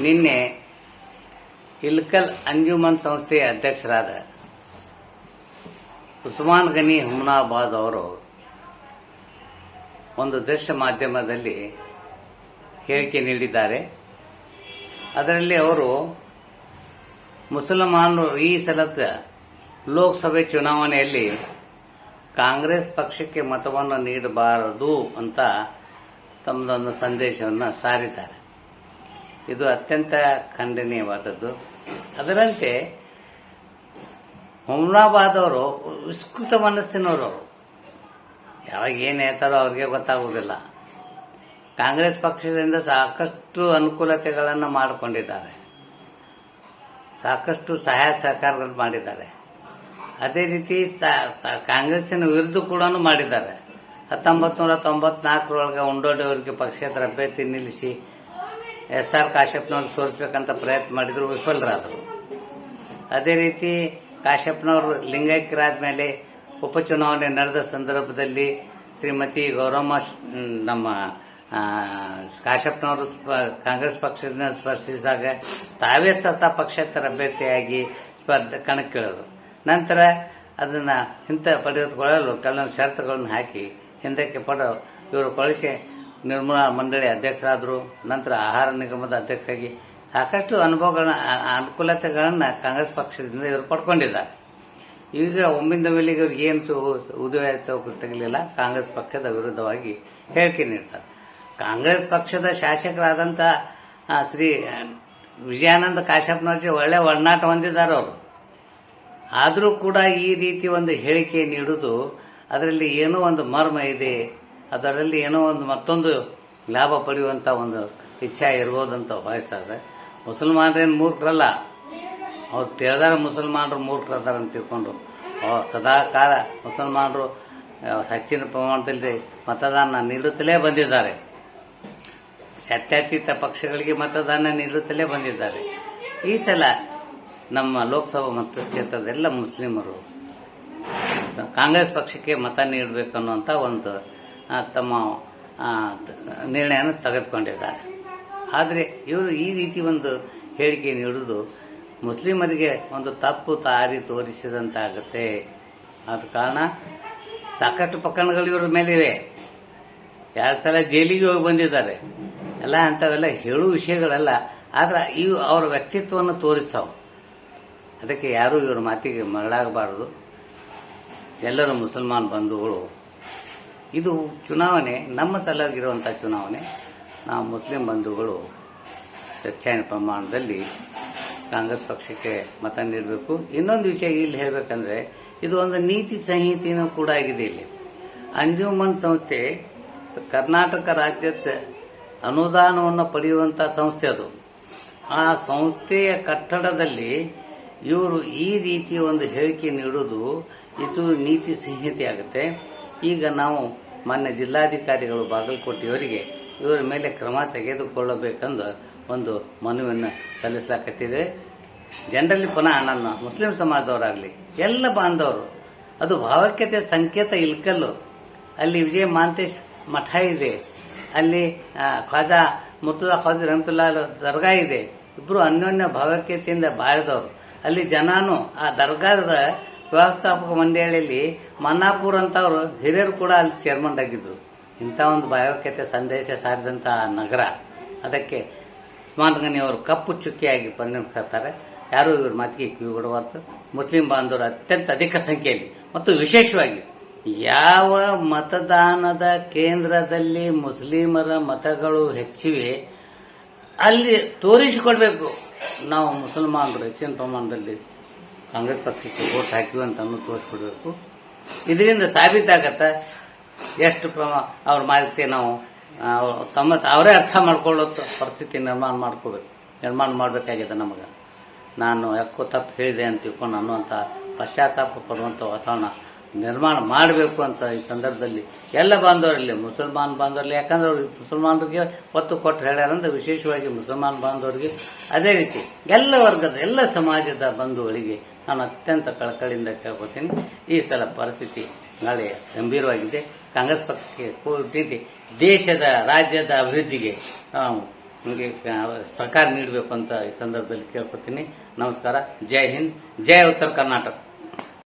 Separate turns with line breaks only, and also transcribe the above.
ನಿನ್ನೆ ಇಲ್ಕಲ್ ಅಂಜುಮನ್ ಸಂಸ್ಥೆಯ ಅಧ್ಯಕ್ಷರಾದ ಉಸ್ಮಾನ್ ಗನಿ ಹುಮ್ನಾಬಾದ್ ಅವರು ಒಂದು ದೃಶ್ಯ ಮಾಧ್ಯಮದಲ್ಲಿ ಹೇಳಿಕೆ ನೀಡಿದ್ದಾರೆ. ಅದರಲ್ಲಿ ಅವರು, ಮುಸಲ್ಮಾನರು ಈ ಸಲದ ಲೋಕಸಭೆ ಚುನಾವಣೆಯಲ್ಲಿ ಕಾಂಗ್ರೆಸ್ ಪಕ್ಷಕ್ಕೆ ಮತವನ್ನು ನೀಡಬಾರದು ಅಂತ ತಮ್ಮದೊಂದು ಸಂದೇಶವನ್ನು ಸಾರಿದ್ದಾರೆ. ಇದು ಅತ್ಯಂತ ಖಂಡನೀಯವಾದದ್ದು. ಅದರಂತೆ ಹುಮ್ನಾಬಾದ್ ಅವರು ವಿಸ್ತೃತ ಮನಸ್ಸಿನವರು. ಯಾವಾಗ ಏನು ಹೇಳ್ತಾರೋ ಅವ್ರಿಗೆ ಗೊತ್ತಾಗುವುದಿಲ್ಲ. ಕಾಂಗ್ರೆಸ್ ಪಕ್ಷದಿಂದ ಸಾಕಷ್ಟು ಅನುಕೂಲತೆಗಳನ್ನು ಮಾಡಿಕೊಂಡಿದ್ದಾರೆ. ಸಾಕಷ್ಟು ಸಹಾಯ ಸಹಕಾರಗಳು ಮಾಡಿದ್ದಾರೆ. ಅದೇ ರೀತಿ ಕಾಂಗ್ರೆಸ್ಸಿನ ವಿರುದ್ಧ ಕೂಡ ಮಾಡಿದ್ದಾರೆ. ಹತ್ತೊಂಬತ್ತು ನೂರ ತೊಂಬತ್ನಾಲ್ಕರೊಳಗೆ ಉಂಡೋಡಿ ಅವರಿಗೆ ಪಕ್ಷೇತರ ಅಭ್ಯರ್ಥಿ ನಿಲ್ಲಿಸಿ ಎಸ್ ಆರ್ ಕಾಶ್ಯಪ್ನವ್ರು ಸೋಲಿಸ್ಬೇಕಂತ ಪ್ರಯತ್ನ ಮಾಡಿದ್ರು ವಿಫಲರಾದರು. ಅದೇ ರೀತಿ ಕಾಶ್ಯಪ್ನವರು ಲಿಂಗೈಕ್ಯರಾದ ಮೇಲೆ ಉಪಚುನಾವಣೆ ನಡೆದ ಸಂದರ್ಭದಲ್ಲಿ ಶ್ರೀಮತಿ ಗೌರಮ್ಮ ನಮ್ಮ ಕಾಶ್ಯಪ್ನವರು ಕಾಂಗ್ರೆಸ್ ಪಕ್ಷದಿಂದ ಸ್ಪರ್ಶಿಸಿದಾಗ ತಾವೇ ಸ್ವತಃ ಪಕ್ಷೇತರ ಅಭ್ಯರ್ಥಿಯಾಗಿ ಸ್ಪರ್ಧೆ, ಕಣಕ್ಕಿಳಿದರು. ನಂತರ ಅದನ್ನ ಹಿಂತ ಪಡೆದುಕೊಳ್ಳಲು ಕೆಲವೊಂದು ಷರತ್ತುಗಳನ್ನು ಹಾಕಿ ಹಿಂದಕ್ಕೆ ಪಡೋ ಇವರು ಕೊಳಚೆ ನಿರ್ಮೂಲನಾ ಮಂಡಳಿ ಅಧ್ಯಕ್ಷರಾದರು, ನಂತರ ಆಹಾರ ನಿಗಮದ ಅಧ್ಯಕ್ಷರಾಗಿ ಸಾಕಷ್ಟು ಅನುಭವಗಳನ್ನ ಅನುಕೂಲತೆಗಳನ್ನ ಕಾಂಗ್ರೆಸ್ ಪಕ್ಷದಿಂದ ಇವರು ಪಡ್ಕೊಂಡಿದ್ದಾರೆ. ಈಗ ಒಮ್ಮಿಂದ ಮೇಲೆಗೆ ಇವ್ರಿಗೆ ಏನು ಉದಯ ಗೊತ್ತಾಗಲಿಲ್ಲ ಕಾಂಗ್ರೆಸ್ ಪಕ್ಷದ ವಿರುದ್ಧವಾಗಿ ಹೇಳಿಕೆ ನೀಡ್ತಾರೆ. ಕಾಂಗ್ರೆಸ್ ಪಕ್ಷದ ಶಾಸಕರಾದಂಥ ಶ್ರೀ ವಿಜಯಾನಂದ ಕಾಶ್ಯಪ್ನವರ್ಜಿ ಒಳ್ಳೆ ಒಡನಾಟ ಹೊಂದಿದ್ದಾರೆ ಅವರು. ಆದರೂ ಕೂಡ ಈ ರೀತಿ ಒಂದು ಹೇಳಿಕೆ ನೀಡುವುದು ಅದರಲ್ಲಿ ಏನೋ ಒಂದು ಮರ್ಮ ಇದೆ. ಅದರಲ್ಲಿ ಏನೋ ಒಂದು ಮತ್ತೊಂದು ಲಾಭ ಪಡೆಯುವಂತ ಒಂದು ಇಚ್ಛೆ ಇರ್ಬೋದಂತ ಭಾವಿಸ್ತಾರೆ ಮುಸಲ್ಮಾನರೇನು ಮೂರ್ಖರಲ್ಲ? ಅವ್ರು ತಿಳಿದಾರ ಮುಸಲ್ಮಾನರು ಮೂರ್ಖರದಾರ ಅಂತ ತಿಳ್ಕೊಂಡು. ಸದಾ ಕಾಲ ಮುಸಲ್ಮಾನರು ಹೆಚ್ಚಿನ ಪ್ರಮಾಣದಲ್ಲಿ ಮತದಾನ ನೀಡುತ್ತಲೇ ಬಂದಿದ್ದಾರೆ. ಶತ್ಯಾತೀತ ಪಕ್ಷಗಳಿಗೆ ಮತದಾನ ನೀಡುತ್ತಲೇ ಬಂದಿದ್ದಾರೆ. ಈ ಸಲ ನಮ್ಮ ಲೋಕಸಭಾ ಮತಕ್ಷೇತ್ರದೆಲ್ಲ ಮುಸ್ಲಿಮರು ಕಾಂಗ್ರೆಸ್ ಪಕ್ಷಕ್ಕೆ ಮತ ನೀಡಬೇಕು ಅನ್ನುವಂಥ ಒಂದು ತಮ್ಮ ನಿರ್ಣಯನ ತೆಗೆದುಕೊಂಡಿದ್ದಾರೆ. ಆದರೆ ಇವರು ಈ ರೀತಿ ಒಂದು ಹೇಳಿಕೆ ನೀಡುವುದು ಮುಸ್ಲಿಮರಿಗೆ ಒಂದು ತಪ್ಪು ತಾರಿ ತೋರಿಸಿದಂತಾಗುತ್ತೆ. ಆದ ಕಾರಣ ಸಾಕಷ್ಟು ಪ್ರಕರಣಗಳು ಇವರ ಮೇಲೆ ಇವೆ ಎರಡು ಸಲ ಜೈಲಿಗೆ ಹೋಗಿ ಬಂದಿದ್ದಾರೆ. ಎಲ್ಲ ಅಂಥವೆಲ್ಲ ಹೇಳುವ ವಿಷಯಗಳಲ್ಲ, ಆದ್ರೆ ಇವು ಅವರ ವ್ಯಕ್ತಿತ್ವವನ್ನು ತೋರಿಸ್ತಾವೆ. ಅದಕ್ಕೆ ಯಾರೂ ಇವರ ಮಾತಿಗೆ ಮರಳಾಗಬಾರದು. ಎಲ್ಲರೂ ಮುಸಲ್ಮಾನ್ ಬಂಧುಗಳು. ಇದು ಚುನಾವಣೆ, ನಮ್ಮ ಸಲುವಾಗಿರುವಂಥ ಚುನಾವಣೆ. ನಾವು ಮುಸ್ಲಿಂ ಬಂಧುಗಳು ಹೆಚ್ಚಿನ ಪ್ರಮಾಣದಲ್ಲಿ ಕಾಂಗ್ರೆಸ್ ಪಕ್ಷಕ್ಕೆ ಮತ ನೀಡಬೇಕು. ಇನ್ನೊಂದು ವಿಷಯ ಇಲ್ಲಿ ಹೇಳಬೇಕಂದ್ರೆ, ಇದು ಒಂದು ನೀತಿ ಸಂಹಿತೆಯೂ ಕೂಡ ಆಗಿದೆ ಇಲ್ಲಿ. ಅಂಜುಮನ್ ಸಂಸ್ಥೆ, ಕರ್ನಾಟಕ ರಾಜ್ಯದ ಅನುದಾನವನ್ನು ಪಡೆಯುವಂಥ ಸಂಸ್ಥೆ ಅದು. ಆ ಸಂಸ್ಥೆಯ ಕಟ್ಟಡದಲ್ಲಿ ಇವರು ಈ ರೀತಿಯ ಒಂದು ಹೇಳಿಕೆ ನೀಡುವುದು ಇದು ನೀತಿ ಸಂಹಿತೆ ಆಗುತ್ತೆ. ಈಗ ನಾವು ಮಾನ್ಯ ಜಿಲ್ಲಾಧಿಕಾರಿಗಳು ಬಾಗಲಕೋಟೆಯವರಿಗೆ ಇವರ ಮೇಲೆ ಕ್ರಮ ತೆಗೆದುಕೊಳ್ಳಬೇಕೆಂದು ಒಂದು ಮನವಿಯನ್ನು ಸಲ್ಲಿಸಲಾಕತ್ತಿದೆ ಜನರಲ್ಲಿ ಪುನಃ ನನ್ನ ಮುಸ್ಲಿಂ ಸಮಾಜದವರಾಗಲಿ, ಎಲ್ಲ ಬಾಂಧವರು, ಅದು ಭಾವೈಕ್ಯತೆ ಸಂಕೇತ ಇಲ್ಕಲ್ಲು. ಅಲ್ಲಿ ವಿಜಯ ಮಾಂತೇಶ್ ಮಠ ಇದೆ, ಅಲ್ಲಿ ಖ್ವಾಜಾ ಮುರ್ತುಲ್ಲಾ ಖಾಜಿ ರಹಮತುಲ್ಲಾ ದರ್ಗಾ ಇದೆ. ಇಬ್ಬರು ಅನ್ಯೋನ್ಯ ಭಾವೈಕ್ಯತೆಯಿಂದ ಬಾಳಿದವರು. ಅಲ್ಲಿ ಜನಾನು ಆ ದರ್ಗಾದ ವ್ಯವಸ್ಥಾಪಕ ಮಂಡಳಿಯಲ್ಲಿ ಮನ್ನಾಪುರ್ ಅಂತವ್ರು ಹಿರಿಯರು ಕೂಡ ಅಲ್ಲಿ ಚೇರ್ಮನ್ ಆಗಿದ್ರು. ಇಂಥ ಒಂದು ಭಯೋಕ್ಯತೆ ಸಂದೇಶ ಸಾರಿದಂಥ ನಗರ. ಅದಕ್ಕೆ ಉಸ್ಮಾನ್ ಅವರು ಕಪ್ಪು ಚುಕ್ಕಿಯಾಗಿ ಪರಿಣಮಿಸ್ತಾರೆ ಯಾರು ಇವ್ರ ಮಾತಿಗೆ ಕಿವಿಗೊಡಬಾರ್ದು ಮುಸ್ಲಿಂ ಬಾಂಧವರು ಅತ್ಯಂತ ಅಧಿಕ ಸಂಖ್ಯೆಯಲ್ಲಿ ಮತ್ತು ವಿಶೇಷವಾಗಿ ಯಾವ ಮತದಾನದ ಕೇಂದ್ರದಲ್ಲಿ ಮುಸ್ಲಿಮರ ಮತಗಳು ಹೆಚ್ಚಿವೆ ಅಲ್ಲಿ ತೋರಿಸಿಕೊಡ್ಬೇಕು. ನಾವು ಮುಸಲ್ಮಾನರು ಹೆಚ್ಚಿನ ಪ್ರಮಾಣದಲ್ಲಿ ಕಾಂಗ್ರೆಸ್ ಪಕ್ಷಕ್ಕೆ ಓಟ್ ಹಾಕಿವಿ ಅಂತ ಅನ್ನೋದು ತೋರಿಸ್ಕೊಡ್ಬೇಕು. ಇದರಿಂದ ಸಾಬೀತಾಗತ್ತ. ಎಷ್ಟು ಪ್ರಮ, ಅವ್ರ ಮಾಹಿತಿ ನಾವು ತಮ್ಮ, ಅವರೇ ಅರ್ಥ ಮಾಡ್ಕೊಳ್ಳೋ ಪರಿಸ್ಥಿತಿ ನಿರ್ಮಾಣ ಮಾಡ್ಕೋಬೇಕು. ನಿರ್ಮಾಣ ಮಾಡಬೇಕಾಗಿದೆ ನಮಗೆ. ನಾನು ಯಾಕೋ ತಪ್ಪು ಹೇಳಿದೆ ಅಂತ ತಿಳ್ಕೊಂಡು ಅನ್ನುವಂಥ ಪಶ್ಚಾತ್ತಾಪ ಪಡುವಂಥ ವಾತಾವರಣ ನಿರ್ಮಾಣ ಮಾಡಬೇಕು ಅಂತ ಈ ಸಂದರ್ಭದಲ್ಲಿ ಎಲ್ಲ ಬಾಂಧವರಲ್ಲಿ, ಮುಸಲ್ಮಾನ್ ಬಾಂಧವರಲ್ಲಿ, ಯಾಕಂದ್ರೆ ಅವ್ರಿಗೆ ಮುಸಲ್ಮಾನರಿಗೆ ಒತ್ತು ಕೊಟ್ಟು ಹೇಳ್ಯಾರಂದ್ರೆ ವಿಶೇಷವಾಗಿ ಮುಸಲ್ಮಾನ್ ಬಾಂಧವರಿಗೆ ಅದೇ ರೀತಿ ಎಲ್ಲ ವರ್ಗದ, ಎಲ್ಲ ಸಮಾಜದ ಬಂಧುಗಳಿಗೆ ನಾನು ಅತ್ಯಂತ ಕಳಕಳಿಯಿಂದ ಕೇಳ್ಕೊತೀನಿ. ಈ ಸಲ ಪರಿಸ್ಥಿತಿ ನಾಳೆ ಗಂಭೀರವಾಗಿದೆ. ಕಾಂಗ್ರೆಸ್ ಪಕ್ಷಕ್ಕೆ ಕೂಡಿದ್ದು ದೇಶದ, ರಾಜ್ಯದ ಅಭಿವೃದ್ಧಿಗೆ ನಿಮಗೆ ಸಹಕಾರ ನೀಡಬೇಕು ಅಂತ ಈ ಸಂದರ್ಭದಲ್ಲಿ ಕೇಳ್ಕೊತೀನಿ. ನಮಸ್ಕಾರ. ಜೈ ಹಿಂದ್. ಜೈ ಉತ್ತರ ಕರ್ನಾಟಕ.